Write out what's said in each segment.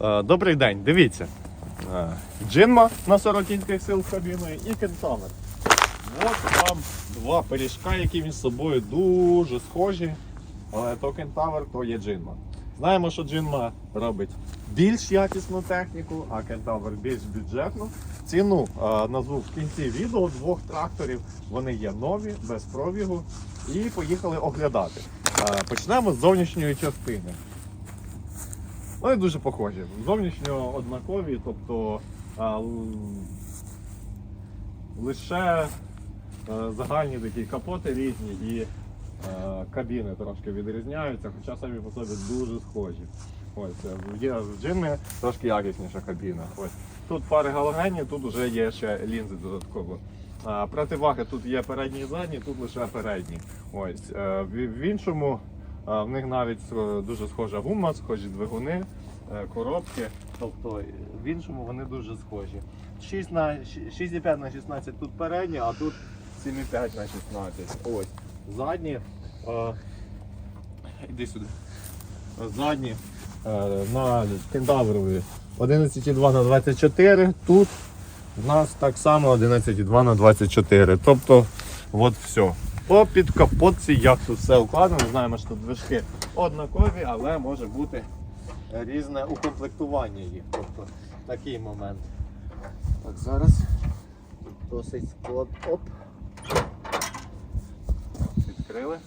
Е, Добрий день, дивіться. Е, Джинма на 40 кінських сил з кабіною і кентавр. От вам два пиріжка, які між собою дуже схожі. Але то кентавр, то є джинма. Знаємо, що джинма робить більш якісну техніку, а кентавр більш бюджетну. Ціну е, назву в кінці відео двох тракторів. Вони є нові, без пробігу. І поїхали оглядати. Почнемо з зовнішньої частини. Вони дуже похожі. Зовнішньо однакові, тобто а, лише е, загальні такі капоти різні і е, кабіни трошки відрізняються, хоча самі по собі дуже схожі. Ось е, є в джинмі трошки якісніша кабіна. Ось тут пари галогенні, тут вже є ще лінзи додатково. А, Противаги тут є передні і задні, тут лише передні. Ось в, в іншому в них навіть дуже схожа гума, схожі двигуни, коробки. Тобто в іншому вони дуже схожі. 6 на 6,5 на 16 тут передні, а тут 7,5 на 16. Ось. Задні. Е, іди сюди. Задні е, на кентаврові 11,2 на 24. Тут у нас так само 11,2 на 24. Тобто, от все. По під капотці, як тут все укладено, знаємо, що движки однакові, але може бути різне укомплектування їх. Тобто такий момент. Так, зараз досить склад. Оп. Відкрили.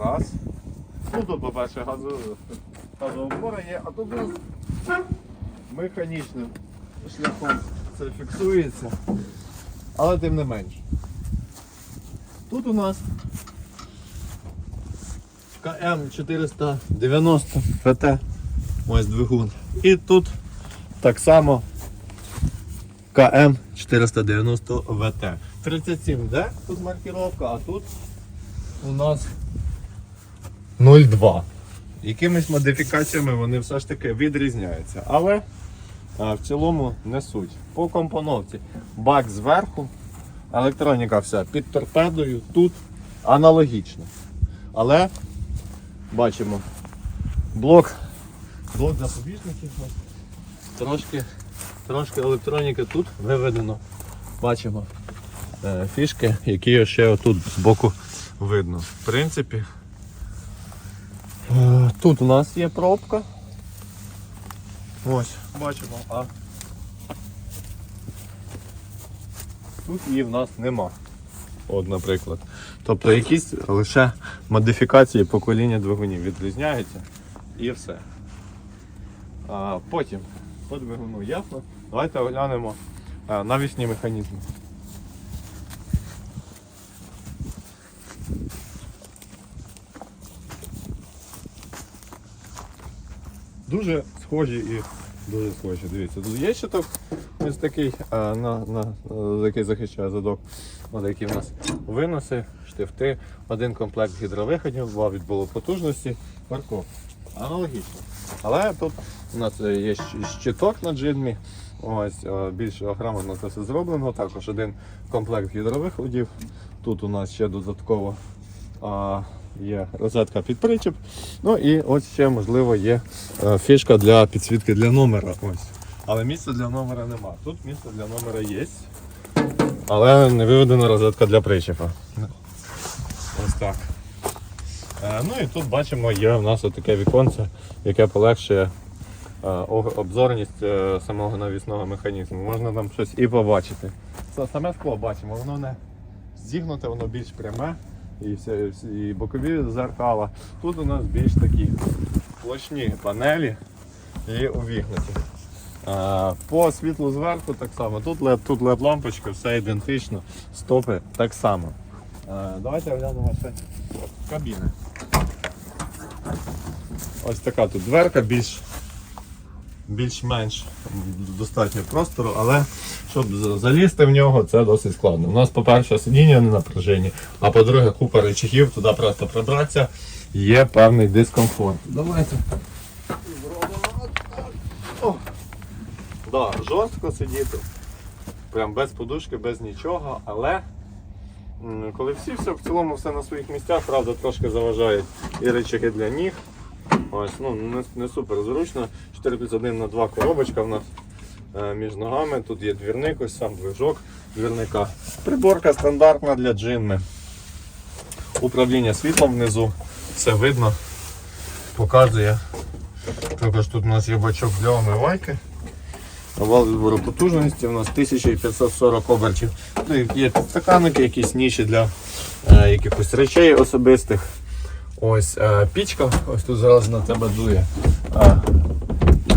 Раз. Ну тут, по-перше, газоопора є, а тут механічним шляхом це фіксується. Але тим не менш. Тут у нас КМ 490 ФТ. Ось двигун. І тут так само КМ 490 ВТ. 37D тут маркировка, а тут у нас 0,2. Якимись модифікаціями вони все ж таки відрізняються. Але а, в цілому не суть. По компоновці бак зверху, електроніка вся під торпедою, тут аналогічно. Але бачимо блок, блок запобіжників. Трошки, трошки електроніки тут виведено. Бачимо е, фішки, які ще отут збоку видно. В принципі, е, тут у нас є пробка. Ось, бачимо, а тут її в нас нема. От, наприклад. Тобто якісь лише модифікації покоління двигунів відрізняються і все. А, потім по двигуну ясно. Давайте оглянемо навісні механізми. Дуже схожі і дуже схожі. Дивіться, тут є щиток ось такий, а, на, на, який захищає задок. Ось які в нас виноси, штифти, один комплект гідровиходів, два відбуло потужності, парков. Аналогічно. Але тут у нас є щиток на джинмі. Ось е, більш грамотно це все зроблено. Також один комплект гідровиходів. Тут у нас ще додатково а, є розетка під причіп. Ну і ось ще можливо є е, фішка для підсвітки для номера. Ось. Але місця для номера нема. Тут місце для номера є. Але не виведена розетка для причепа. Ось так. Е, Ну і тут бачимо, є в нас таке віконце, яке полегшує е, обзорність е, самого навісного механізму. Можна там щось і побачити. Це саме скло бачимо, воно не зігнуте, воно більш пряме. І, всі- і бокові зеркала. Тут у нас більш такі площні панелі і увігнуті. А, По світлу зверху так само. Тут LED, тут LED лампочка, все ідентично, стопи так само. Давайте оглянемо ще кабіни. Ось така тут дверка, більш, більш-менш достатньо простору, але щоб залізти в нього, це досить складно. У нас, по-перше, сидіння не напряжені, а по-друге, купа речагів, туди просто пробратися, є певний дискомфорт. Давайте. зробимо. Да, жорстко сидіти. Прям без подушки, без нічого, але коли всі все в цілому все на своїх місцях, правда, трошки заважають і речаги для ніг. Ось, ну, не, не супер зручно. 4 плюс 1 на 2 коробочка в нас е, між ногами. Тут є двірник, ось сам движок двірника. Приборка стандартна для джинми. Управління світлом внизу. Все видно. Показує. Також тут у нас є бачок для омивайки. Вал відбору потужності у нас 1540 обертів. Ну, є підстаканники, якісь ніші для е, якихось речей особистих. Ось е, пічка, ось тут зараз на тебе дує. Е,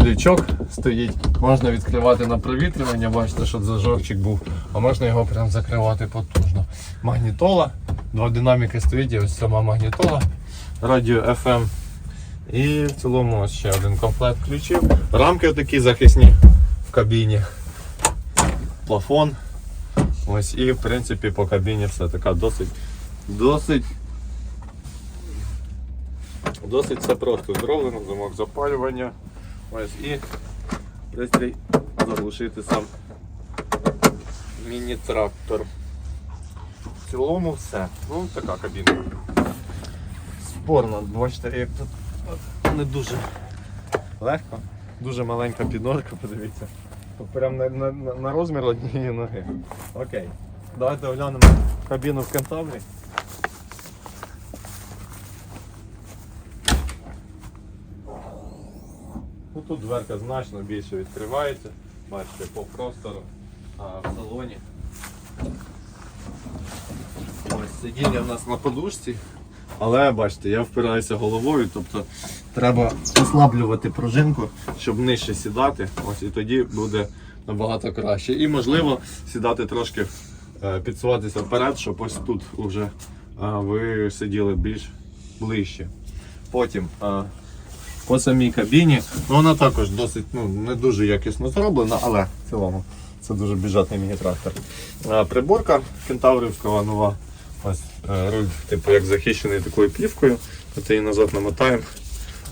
лючок стоїть. Можна відкривати на провітрювання, бачите, що зажорчик був, а можна його прям закривати потужно. Магнітола, два динаміки стоїть, і ось сама магнітола, радіо FM. І в цілому ось ще один комплект ключів. Рамки такі захисні кабіні. Плафон. Ось і в принципі по кабіні все така досить досить досить все просто зроблено, замок запалювання. Ось і пристрій заглушити сам міні-трактор. В цілому все. Ну, така кабіна. Спорно, бачите, як тут не дуже легко. Дуже маленька підножка, подивіться. Прям на, на- на розмір однієї ноги. Окей. Давайте оглянемо кабіну в Кентаврі. Ну, тут дверка значно більше відкривається. Бачите, по простору а в салоні. Ось сидіння в нас на подушці. Але бачите, я впираюся головою, тобто треба ослаблювати пружинку, щоб нижче сідати. Ось і тоді буде набагато краще. І можливо сідати трошки, е, підсуватися вперед, щоб ось тут вже е, ви сиділи більш ближче. Потім е, по самій кабіні, ну вона також досить ну, не дуже якісно зроблена, але в цілому це дуже бюджетний міні-трактор. Приборка кентаврівського нова. Ось руль, типу, як захищений такою плівкою. Ми її назад намотаємо.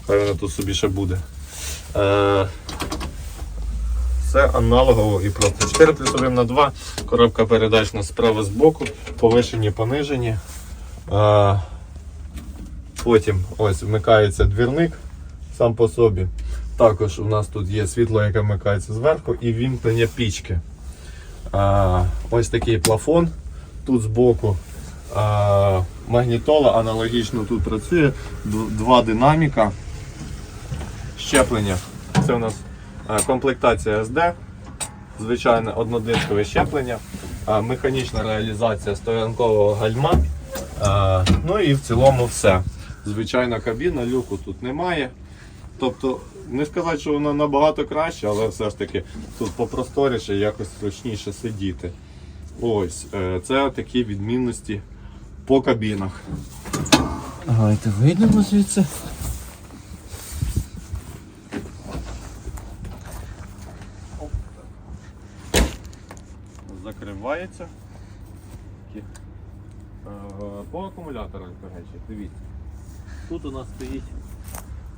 Хай тут собі ще буде. Е, Все аналогово і просто 4 плюс 1 на 2. Коробка передач на справа з боку, повишені, понижені. Е, Потім ось вмикається двірник сам по собі. Також у нас тут є світло, яке вмикається зверху, і вімкнення пічки. А, ось такий плафон. Тут збоку а, магнітола аналогічно тут працює. Два динаміка. Щеплення. Це у нас комплектація SD. Звичайне однодискове щеплення. Механічна реалізація стоянкового гальма. Ну і в цілому все. Звичайна кабіна, люку тут немає. Тобто, не сказати, що вона набагато краще, але все ж таки тут попросторіше, якось зручніше сидіти. Ось, е, це такі відмінності по кабінах. Давайте вийдемо звідси. Закривається. Е, По акумуляторах, до речі, дивіться. Тут у нас стоїть,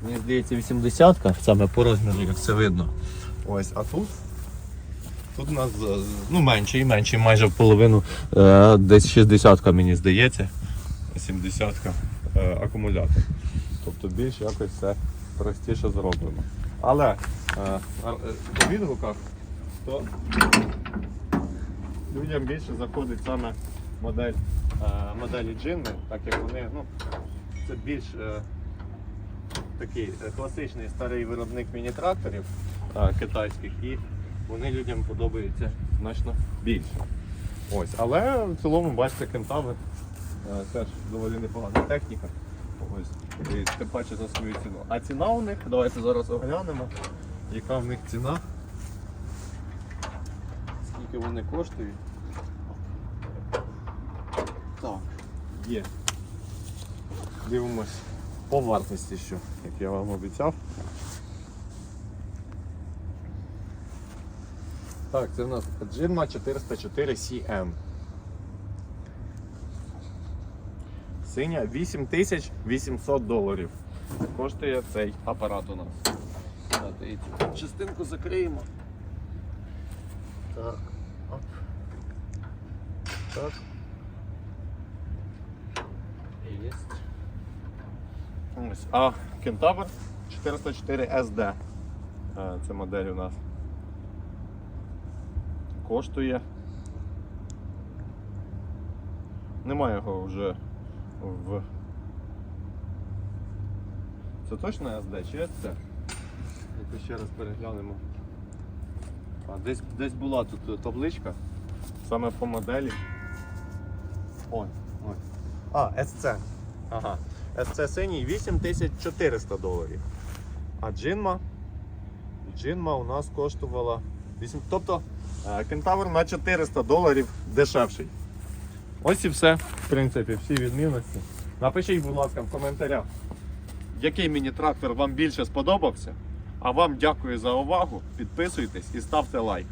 мені здається, 80-ка, саме по розміру, як це видно. Ось, а тут? Тут у нас е, ну, менше і менше, майже в половину, е, десь 60-ка, мені здається, 70-ка е, акумулятор. Тобто більш якось все простіше зроблено. Але по відгуках, то людям більше заходить саме модель, е, моделі джинни, так як вони, ну, це більш е, такий е, класичний старий виробник міні-тракторів китайських, і вони людям подобаються значно більше. Ось, але в цілому, бачите, кентавр е, теж доволі непогана техніка. Ось, і тим паче за свою ціну. А ціна у них, давайте зараз оглянемо, яка в них ціна. Скільки вони коштують. Так, є. Дивимось по вартості, що, як я вам обіцяв. Так, це в нас Джинма 404 CM. Синя 8800 доларів. Коштує цей апарат у нас. Частинку закриємо. Так. Оп. Так. Єсть. Ось. А кентавр 404 SD. Це модель у нас. Коштує. Немає його вже в. Це точно SD чи це? Ще раз переглянемо. Десь, десь була тут табличка. Саме по моделі. Ой, ой. А, SC. Ага. SC синій 8400 доларів. А джинма. Джинма у нас коштувала 8. Тобто е, кентавр на 400 доларів дешевший. Ось і все, в принципі, всі відмінності. Напишіть, будь ласка, в коментарях, який міні-трактор вам більше сподобався. А вам дякую за увагу. Підписуйтесь і ставте лайк.